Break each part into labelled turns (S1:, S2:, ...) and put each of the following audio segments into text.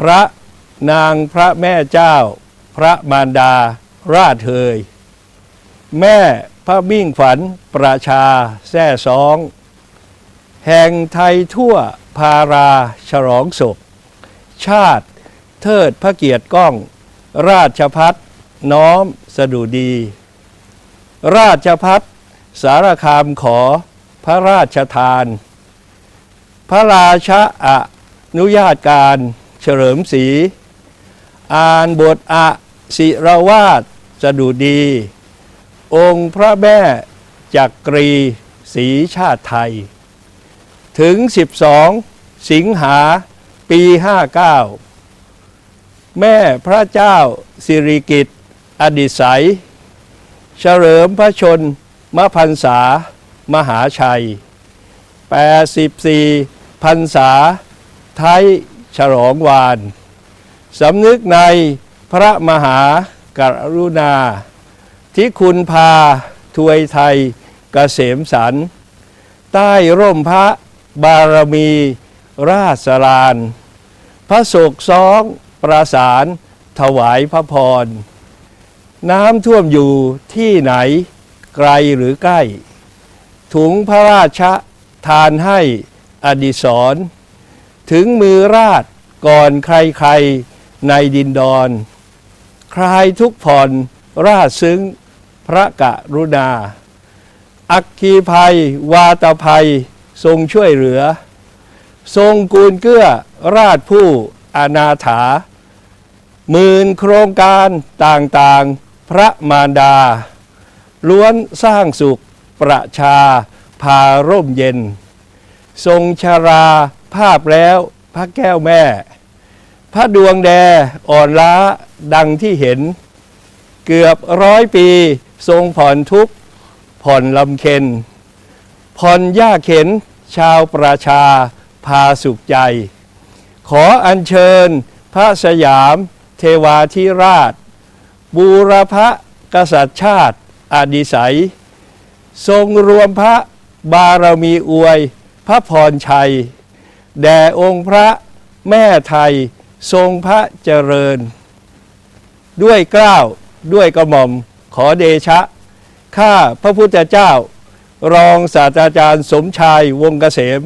S1: พระนางพระแม่เจ้า พระมารดา ราชเฮย แม่พระมิ่งขวัญประชาแท่สอง แห่งไทยทั่วพาราฉลองศพ ชาติเทิดพระเกียรติก้อง ราชพัฒน้อมสดุดี ราชพัฒสารคามขอพระราชทาน พระราชาอนุญาตการ เฉลิมศรีอ่านบทอะศิรวาสสดุดี องค์พระแม่จักรีศรีชาติไทย ถึง 12 สิงหาปี 59 แม่พระเจ้าสิริกิติ์อดิศัย เฉลิมพระชนมพรรษามหาชัย 84พรรษาไทย ฉลองวานสำนึกในพระมหากรุณา ที่คุณพาทวยไทยเกษมสันใต้ร่มพระบารมีราชสราน พระโศกซ้องประสานถวายพระพร น้ำท่วมอยู่ที่ไหนไกลหรือใกล้ ถุงพระราชทานให้อดิศร ถึงมือราชก่อนใครๆในดินดอน คลายทุกผ่อนราชซึ้งพระกะรุณา อักคีภัย วาตภัย ทรงช่วยเหลือ ทรงกูลเกื้อราชผู้อนาถาหมื่นโครงการต่างๆพระมารดา ล้วนสร้างสุขประชาพาร่มเย็น ทรงชารา ภาพแล้วพระแก้วแม่ พระดวงแดอ่อนล้าดังที่เห็น เกือบร้อยปี ทรงผ่อนทุกข์ผ่อนลำเค็น ผ่อนยากเข็นชาวประชาพาสุขใจ ขออัญเชิญพระสยามเทวาธิราช บูรพะกษัตริย์ชาติอดิสัย ทรงรวมพระบารมีอวย พระพรชัย แด่องค์พระแม่ไทยทรงพระเจริญ ด้วยเกล้าวด้วยกระหม่อมขอเดชะ ข้าพระพุทธเจ้า รองศาสตราจารย์สมชายวงเกษม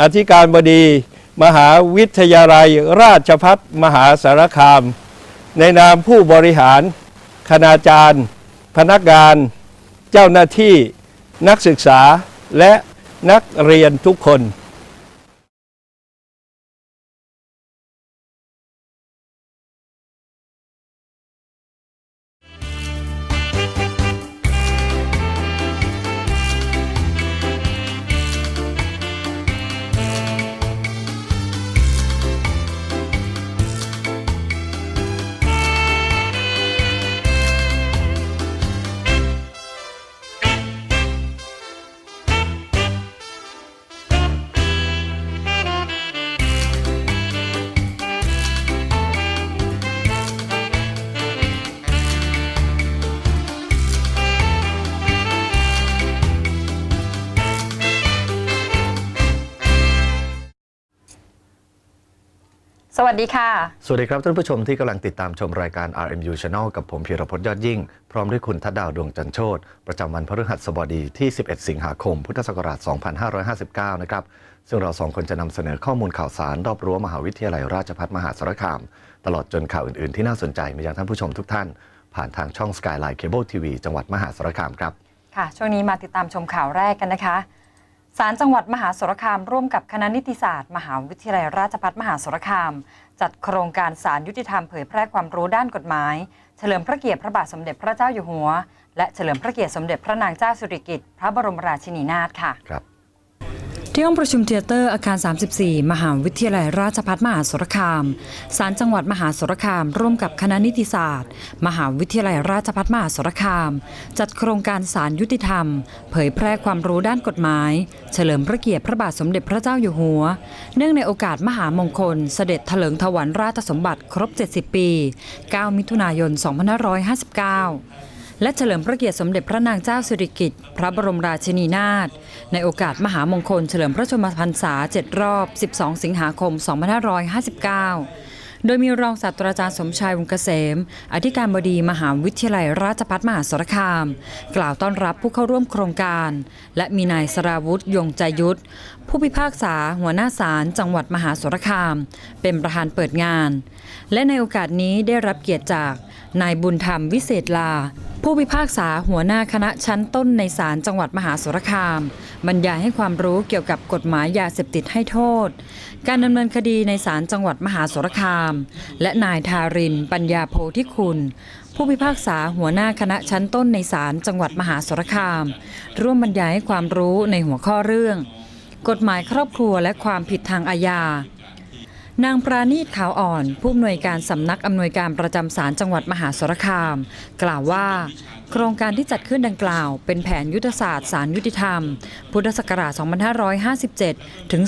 S1: อธิการบดี มหาวิทยาลัยราชพัฒมหาสารคาม ในนามผู้บริหาร คณาจารย์ พนักงาน เจ้าหน้าที่ นักศึกษาและนักเรียนทุกคน
S2: สวัสดีค่ะ
S3: สวัสดีครับท่านผู้ชมที่กำลังติดตามชมรายการ RMU Channel กับผมพีรพจน์ยอดยิ่ง พร้อมด้วยคุณทัดดาวดวงจันทร์โชตประจำวันพฤหัสบดีที่ 11 สิงหาคม พุทธศักราช 2559 นะครับ ซึ่งเราสองคนจะนำเสนอข้อมูลข่าวสาร รอบรั้วมหาวิทยาลัยราชภัฏมหาสารคาม ตลอดจนข่าวอื่น ๆ ที่น่าสนใจมายังท่านผู้ชมทุกท่าน ผ่านทางช่อง Skyline Cable TV จังหวัดมหาสารคามครับ
S2: ค่ะ ช่วงนี้มาติดตามชมข่าวแรกกันนะคะ ศาลจังหวัดมหาสารคามร่วมกับคณะนิติศาสตร์ มหาวิทยาลัยราชภัฏมหาสารคาม จัดโครงการศาลยุติธรรมเผยแพร่ความรู้ด้านกฎหมาย เฉลิมพระเกียรติพระบาทสมเด็จพระเจ้าอยู่หัว และเฉลิมพระเกียรติสมเด็จพระนางเจ้าสิริกิติ์พระบรมราชินีนาถค่ะ
S3: ครับ
S4: ที่ห้องประชุมเทเตอร์อาคาร 34 มหาวิทยาลัยราชภัฏมหาสารคาม ศาลจังหวัดมหาสารคาม ร่วมกับคณะนิติศาสตร์ มหาวิทยาลัยราชภัฏมหาสารคาม จัดโครงการศาลยุติธรรม เผยแพร่ความรู้ด้านกฎหมาย เฉลิมพระเกียรติพระบาทสมเด็จพระเจ้าอยู่หัว เนื่องในโอกาสมหามงคล เสด็จถลิงถวันราชสมบัติครบ 70 ปี 9 มิถุนายน 2559 และเฉลิมพระเกียรติสมเด็จพระนางเจ้าสิริกิติ์พระบรมราชินีนาถในโอกาสมหามงคลเฉลิมพระชนมพรรษา 7 รอบ 12 สิงหาคม 2559 โดยมีรองศาสตราจารย์สมชายวงเกษม อธิการบดีมหาวิทยาลัยราชภัฏมหาสารคาม กล่าวต้อนรับผู้เข้าร่วมโครงการ และมีนายสราวุธยงใจยุทธผู้พิพากษาหัวหน้าศาลจังหวัดมหาสารคาม เป็นประธานเปิดงาน และในโอกาสนี้ได้รับเกียรติจากนายบุญธรรมวิเศษลา ผู้พิพากษาหัวหน้าคณะชั้นต้นในศาลจังหวัดมหาสารคาม บรรยายให้ความรู้เกี่ยวกับกฎหมายยาเสพติดให้โทษ การดำเนินคดีในศาลจังหวัดมหาสารคาม และนายทาริน ปัญญาโพธิคุณ ผู้พิพากษาหัวหน้าคณะชั้นต้นในศาลจังหวัดมหาสารคาม ร่วมบรรยายให้ความรู้ในหัวข้อเรื่อง กฎหมายครอบครัวและความผิดทางอาญา นางปราณีตขาวอ่อน ผู้อำนวยการสำนักอำนวยการประจำศาลจังหวัดมหาสารคาม กล่าวว่า โครงการที่จัดขึ้นดังกล่าว เป็นแผนยุทธศาสตร์ศาลยุติธรรม พุทธศักราช 2557 ถึง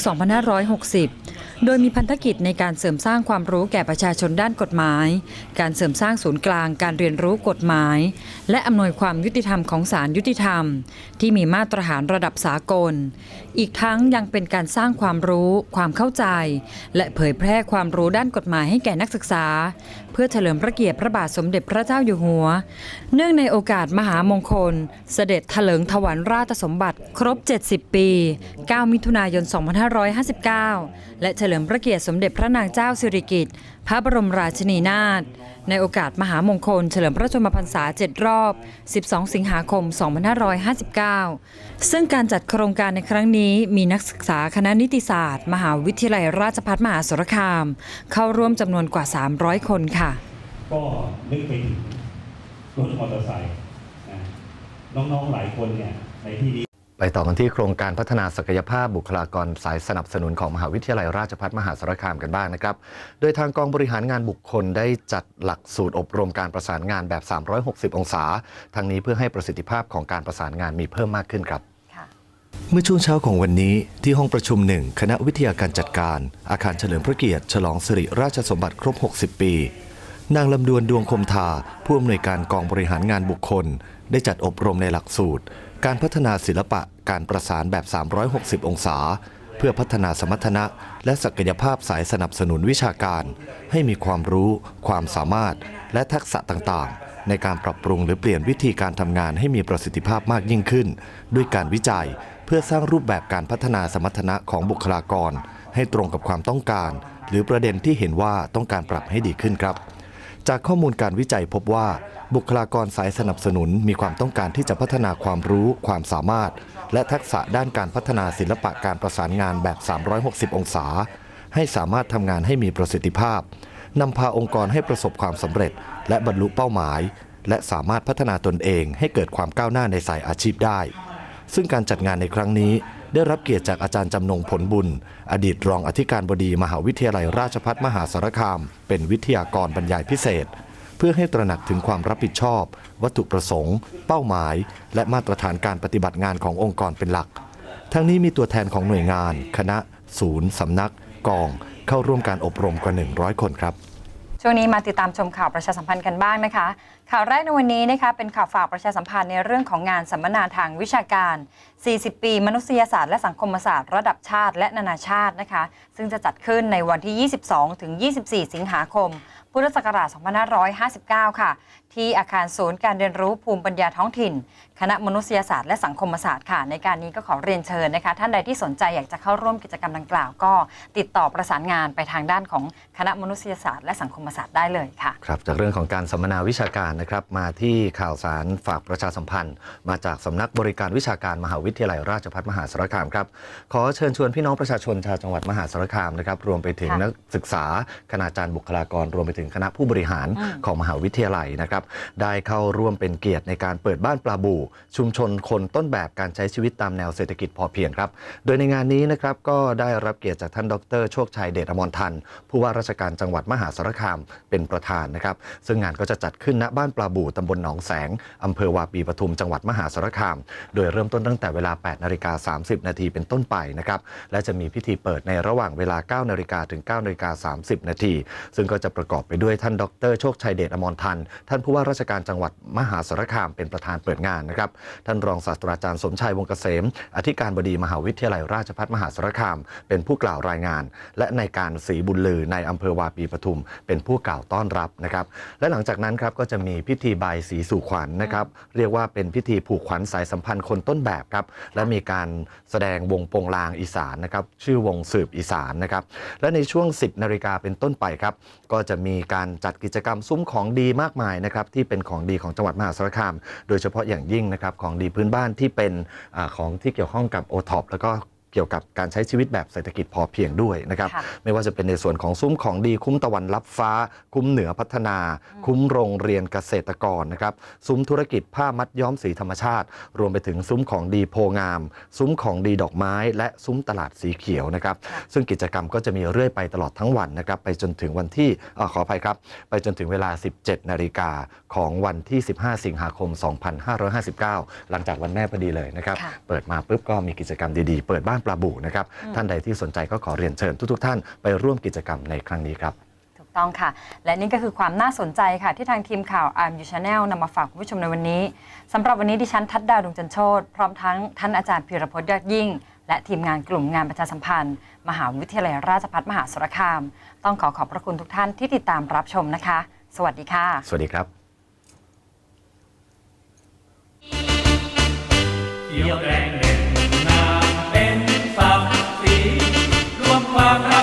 S4: 2560 โดยมีพันธกิจในการเสริมสร้างความรู้แก่ประชาชนด้านกฎหมาย การเสริมสร้างศูนย์กลางการเรียนรู้กฎหมาย และอำนวยความยุติธรรมของศาลยุติธรรม ที่มีมาตรฐานระดับสากล อีกทั้งยังเป็นการสร้างความรู้ ความเข้าใจ และเผยแพร่ความรู้ด้านกฎหมายให้แก่นักศึกษา เพื่อเฉลิมพระเกียรติพระบาทสมเด็จพระเจ้าอยู่หัว เนื่องในโอกาสมหามงคล เสด็จถลิงถวันราชสมบัติ ครบ 70 ปี 9 มิถุนายน 2559 และเฉลิมพระเกียรติสมเด็จพระนางเจ้าสิริกิติ์พระบรมราชินีนาถ ในโอกาสมหามงคลเฉลิมพระชนมพรรษา 7 รอบ 12 สิงหาคม 2559 ซึ่งการจัดโครงการในครั้งนี้มีนักศึกษาคณะนิติศาสตร์ มหาวิทยาลัยราชภัฏมหาสารคาม เข้าร่วมจำนวนกว่า 300 คนค่ะ
S5: ก็นึกไปถึงรถมอเตอร์ไซค์นะน้องๆหลายคนเนี่ยในที่นี้
S3: ไปต่อกันที่โครงการพัฒนาศักยภาพบุคลากรสายสนับสนุนของมหาวิทยาลัยราชภัฏมหาสารคามกันบ้างนะครับ โดยทางกองบริหารงานบุคคลได้จัดหลักสูตรอบรมการประสานงานแบบ 360 องศา ทั้งนี้เพื่อให้ประสิทธิภาพของการประสานงานมีเพิ่มมากขึ้นครับ เมื่อช่วงเช้าของวันนี้ที่ห้องประชุมหนึ่งคณะวิทยาการจัดการ อาคารเฉลิมพระเกียรติฉลองสิริราชสมบัติครบ 60 ปีนางลำดวนดวงคมทาผู้อำนวยการกองบริหารงานบุคคล ได้จัดอบรมในหลักสูตร การพัฒนาศิลปะการประสานแบบ 360 องศา เพื่อพัฒนาสมรรถนะ และศักยภาพสายสนับสนุนวิชาการ ให้มีความรู้ ความสามารถ และทักษะต่างๆ ในการปรับปรุงหรือเปลี่ยนวิธีการทำงานให้มีประสิทธิภาพมากยิ่งขึ้น ด้วยการวิจัย เพื่อสร้างรูปแบบการพัฒนาสมรรถนะของบุคลากร ให้ตรงกับความต้องการ หรือประเด็นที่เห็นว่าต้องการปรับให้ดีขึ้นครับ จากข้อมูลการวิจัยพบว่า บุคลากรสายสนับสนุนมีความต้องการที่จะพัฒนาความรู้ความสามารถ และทักษะด้านการพัฒนาศิลปะการประสานงานแบบ 360 องศา ให้สามารถทำงานให้มีประสิทธิภาพนำพาองค์กรให้ประสบความสำเร็จ และบรรลุเป้าหมาย และสามารถพัฒนาตนเองให้เกิดความก้าวหน้าในสายอาชีพได้ ซึ่งการจัดงานในครั้งนี้ ได้รับเกียรติจากอาจารย์จำนงผลบุญ อดีตรองอธิการบดีมหาวิทยาลัยราชภัฏมหาสารคาม เป็นวิทยากรบรรยายพิเศษ เพื่อให้ตระหนักถึงความรับผิดชอบ วัตถุประสงค์ เป้าหมาย และมาตรฐานการปฏิบัติงานขององค์กรเป็นหลัก ทั้งนี้มีตัวแทนของหน่วยงาน คณะ ศูนย์สำนัก กอง เข้าร่วมการอบรมกว่า 100 คนครับ
S2: ช่วงนี้มาติดตามชมข่าวประชาสัมพันธ์กันบ้างนะคะ ข่าวแรกในวันนี้นะคะเป็นข่าวฝากประชาสัมพันธ์ในเรื่องของงานสัมมนาทางวิชาการ 40 ปี มนุษยศาสตร์และสังคมศาสตร์ ระดับชาติและนานาชาตินะคะ ซึ่งจะจัดขึ้นในวันที่ 22 ถึง 24 สิงหาคม พุทธศักราช 2559 ค่ะ ที่อาคารศูนย์การเรียนรู้ภูมิปัญญาท้องถิ่น คณะมนุษยศาสตร์และสังคมศาสตร์ค่ะ ในการนี้ก็ขอเรียนเชิญนะคะ ท่านใดที่สนใจอยากจะเข้าร่วมกิจกรรมดังกล่าว ก็ติดต่อประสานงานไปทางด้านของคณะมนุษยศาสตร์และสังคมศาสตร์ได้เลยค่ะ
S3: ครับจากเรื่องของการสัมมนาวิชาการนะครับมาที่ข่าวสารฝากประชาสัมพันธ์ มาจากสำนักบริการวิชาการมหาวิทยาลัยราชภัฏมหาสารคามครับขอเชิญชวนพี่น้องประชาชนชาวจังหวัดมหาสารคามนะครับรวมไปถึง
S2: ค่ะ
S3: นักศึกษาคณาจารย์บุคลากร รวมไปถึงคณะผู้บริหาร
S2: อืม
S3: ของมหาวิทยาลัยนะครับได้เข้าร่วมเป็นเกียรติในการเปิดบ้านปลาบูชุมชนคนต้นแบบการใช้ชีวิตตามแนวเศรษฐกิจพอเพียงครับ โดยในงานนี้นะครับก็ได้รับเกียรติจากท่านดรโชคชัยเดชอมรทันผู้ว่าราชการจังหวัดมหาสารคามเป็นประธานนะครับ ซึ่งงานก็จะจัดขึ้นณบ้านปลาบูตำบลหนองแสงอำเภอวาปีปทุมจังหวัดมหาสารคาม โดยเริ่มต้นตั้งแต่เวลา 8 นาฬิกา 30 นาทีเป็นต้นไปนะครับ และจะมีพิธีเปิดในระหว่างเวลา 9 นาฬิกาถึง 9 นาฬิกา 30 นาที ซึ่งก็จะประกอบไปด้วยท่านดรโชคชัยเดชอมรทันท่านผู้ว่าราชการจังหวัดมหาสารคามเป็นประธานเปิดงานนะครับ ท่านรองศาสตราจารย์สมชัยวงเกษม อธิการบดีมหาวิทยาลัยราชภัฏมหาสารคาม เป็นผู้กล่าวรายงาน และในการศรีบุญลือในอำเภอวาปีปทุม เป็นผู้กล่าวต้อนรับนะครับ และหลังจากนั้นครับก็จะมีพิธีบายสีสู่ขวัญนะครับ เรียกว่าเป็นพิธีผูกขวัญสายสัมพันธ์คนต้นแบบครับ และมีการแสดงวงโปงลางอีสานนะครับ ชื่อวงสืบอีสานนะครับ และในช่วง 10นาฬิกาเป็นต้นไปครับ ก็จะมีการจัดกิจกรรมซุ้มของดีมากมายนะครับที่เป็นของดีของจังหวัดมหาสารคาม โดยเฉพาะอย่างยิ่งนะครับของดีพื้นบ้านที่เป็นอาของที่เกี่ยวข้องกับโอท็อปแล้วก็ เกี่ยวกับการใช้ชีวิตแบบเศรษฐกิจพอเพียงด้วยนะครับ
S2: ค่ะ
S3: ไม่ว่าจะเป็นในส่วนของซุ้มของดีคุ้มตะวันรับฟ้า คุ้มเหนือพัฒนา คุ้มโรงเรียนเกษตรกรนะครับ ซุ้มธุรกิจผ้ามัดย้อมสีธรรมชาติ รวมไปถึงซุ้มของดีโพงาม ซุ้มของดีดอกไม้ และซุ้มตลาดสีเขียวนะครับ ซึ่งกิจกรรมก็จะมีเรื่อยไปตลอดทั้งวันนะครับ ไปจนถึงวันที่อาขออภัยครับ ไปจนถึงเวลา 17 นาฬิกาของวันที่ 15 สิงหาคม 2559 หลังจากวันแม่พอดีเลยนะครับ
S2: ค่ะ
S3: เปิดมาปุ๊บก็มีกิจกรรมดีๆ เปิดบ้านปลาบูนะครับ ท่านใดที่สนใจก็ขอเรียนเชิญทุกๆท่านไปร่วมกิจกรรมในครั้งนี้ครับ
S2: ถูกต้องค่ะ และนี่ก็คือความน่าสนใจค่ะ ที่ทางทีมข่าวอาร์มยูชาแนลนำมาฝากคุณผู้ชมในวันนี้สำหรับวันนี้ดิฉันทัดดาวดวงจันทร์โชตพร้อมทั้งท่านอาจารย์พีรพจน์ยอดยิ่ง และทีมงานกลุ่มงานประชาสัมพันธ์ มหาวิทยาลัยราชภัฏมหาสารคาม ต้องขอขอบพระคุณทุกท่านที่ติดตามรับชมนะคะ สวัสดีค่ะ
S3: สวัสดีครับ
S6: เขียวแดงเด่นง ความรัก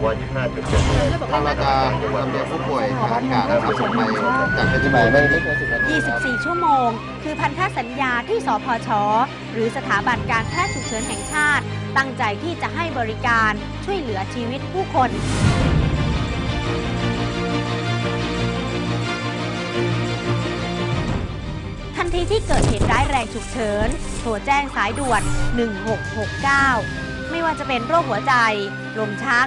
S7: ทางเราจะลำเลียงผู้ป่วยทางอากาศนะครับส่งไปจากเพชรบูรณ์
S8: 24 ชั่วโมง คือพันธสัญญาที่สพช หรือสถาบันการแพทย์ฉุกเฉินแห่งชาติ ตั้งใจที่จะให้บริการช่วยเหลือชีวิตผู้คนทันทีที่เกิดเหตุร้ายแรงฉุกเฉิน โทรแจ้งสายด่วน 1669 ไม่ว่าจะเป็นโรคหัวใจ ลมชัก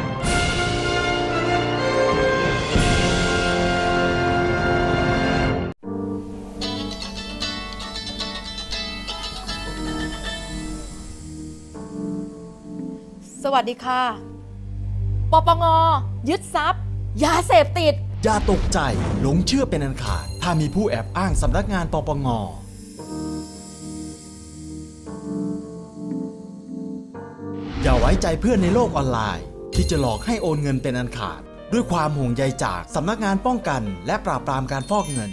S9: สวัสดีค่ะ ปปง ยึดทรัพย์ยาเสพติด
S10: อย่าตกใจหลงเชื่อเป็นอันขาด ถ้ามีผู้แอบอ้างสำนักงานปปง อย่าไว้ใจเพื่อนในโลกออนไลน์ ที่จะหลอกให้โอนเงินเป็นอันขาด ด้วยความห่วงใยจากสำนักงานป้องกัน และปราบปรามการฟอกเงิน